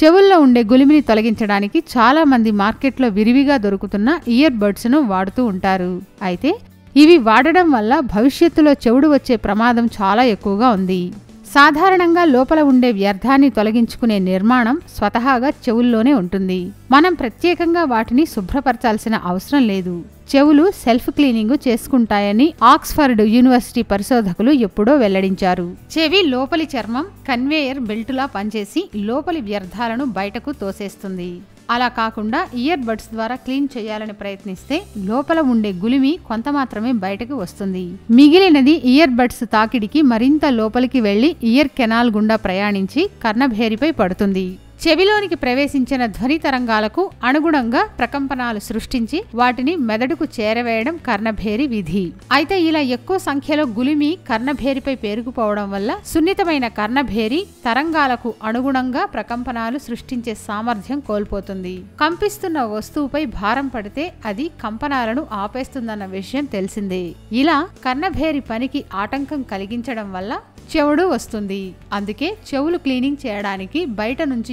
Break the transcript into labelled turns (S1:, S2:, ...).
S1: చెవుల్లో ఉండే గులిమిని తొలగించడానికి చాలామంది మార్కెట్లో విరివిగా దొరుకుతున్న ఇయర్ బడ్స్ను వాడుతూ ఉంటారు. అయితే ఇవి వాడడం వల్ల భవిష్యత్తులో చెవుడు వచ్చే ప్రమాదం చాలా ఎక్కువగా ఉంది. సాధారణంగా లోపల ఉండే వ్యర్థాన్ని తొలగించుకునే నిర్మాణం స్వతహాగా చెవుల్లోనే ఉంటుంది. మనం ప్రత్యేకంగా వాటిని శుభ్రపరచాల్సిన అవసరం లేదు. చెవులు సెల్ఫ్ క్లీనింగ్ చేసుకుంటాయని ఆక్స్ఫర్డ్ యూనివర్సిటీ పరిశోధకులు ఎప్పుడో వెల్లడించారు. చెవి లోపలి చర్మం కన్వేయర్ బెల్టులా పనిచేసి లోపలి వ్యర్థాలను బయటకు తోసేస్తుంది. అలా కాకుండా ఇయర్ బడ్స్ ద్వారా క్లీన్ చేయాలని ప్రయత్నిస్తే లోపల ఉండే గులిమి కొంత మాత్రమే బయటకు వస్తుంది. మిగిలినది ఇయర్ బడ్స్ తాకిడికి మరింత లోపలికి వెళ్ళి ఇయర్ కెనాల్ గుండా ప్రయాణించి కర్ణభేరిపై పడుతుంది. చెవిలోనికి ప్రవేశించిన ధ్వని తరంగాలకు అనుగుణంగా ప్రకంపనాలు సృష్టించి వాటిని మెదడుకు చేరవేయడం కర్ణభేరి విధి. అయితే ఇలా ఎక్కువ సంఖ్యలో గులిమి కర్ణభేరిపై పేరుకుపోవడం వల్ల సున్నితమైన కర్ణభేరి తరంగాలకు అనుగుణంగా ప్రకంపనాలు సృష్టించే సామర్థ్యం కోల్పోతుంది. కంపిస్తున్న వస్తువుపై భారం పడితే అది కంపనాలను ఆపేస్తుందన్న విషయం తెలిసిందే. ఇలా కర్ణభేరి పనికి ఆటంకం కలిగించడం వల్ల చెవుడు వస్తుంది. అందుకే చెవులు క్లీనింగ్ చేయడానికి బయట నుంచి